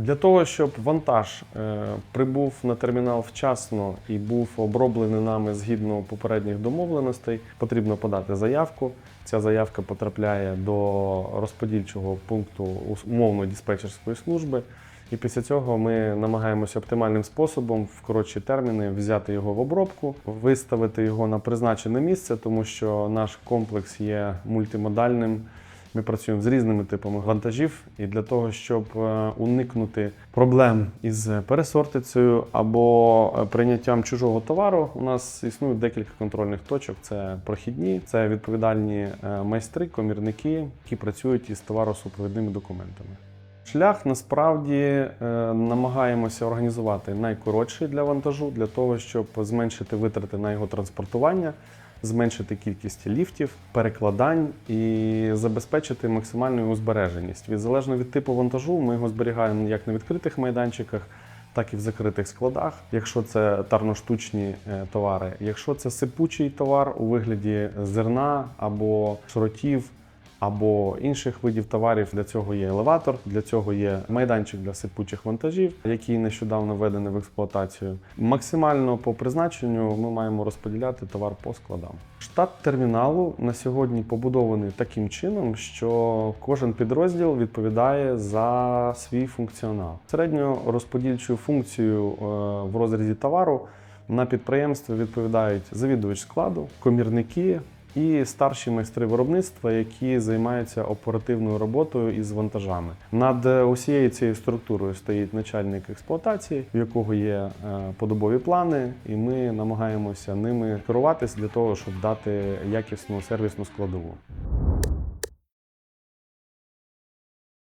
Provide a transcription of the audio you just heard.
Для того, щоб вантаж е, прибув на термінал вчасно і був оброблений нами згідно попередніх домовленостей, потрібно подати заявку. Ця заявка потрапляє до розподільчого пункту умовно диспетчерської служби. І після цього ми намагаємося оптимальним способом в коротші терміни взяти його в обробку, виставити його на призначене місце, тому що наш комплекс є мультимодальним. Ми працюємо з різними типами вантажів, і для того, щоб е, уникнути проблем із пересортицею або е, прийняттям чужого товару, у нас існує декілька контрольних точок. Це прохідні, це відповідальні е, майстри, комірники, які працюють із товаросупровідними документами. Шлях насправді намагаємося організувати найкоротший для вантажу, для того, щоб зменшити витрати на його транспортування, зменшити кількість ліфтів, перекладань і забезпечити максимальну узбереженість. Від залежно від типу вантажу, ми його зберігаємо як на відкритих майданчиках, так і в закритих складах, якщо це тарно-штучні е, товари. Якщо це сипучий товар у вигляді зерна або шротів, або інших видів товарів. Для цього є елеватор, для цього є майданчик для сипучих вантажів, який нещодавно введений в експлуатацію. Максимально по призначенню ми маємо розподіляти товар по складам. Штат терміналу на сьогодні побудований таким чином, що кожен підрозділ відповідає за свій функціонал. Середньорозподільчу функцію е, в розрізі товару на підприємстві відповідають завідувач складу, комірники і старші майстри виробництва, які займаються оперативною роботою із вантажами. Над е, усією цією структурою стоїть начальник експлуатації, в якого є е, подобові плани, і ми намагаємося ними керуватись для того, щоб дати якісну сервісну складову.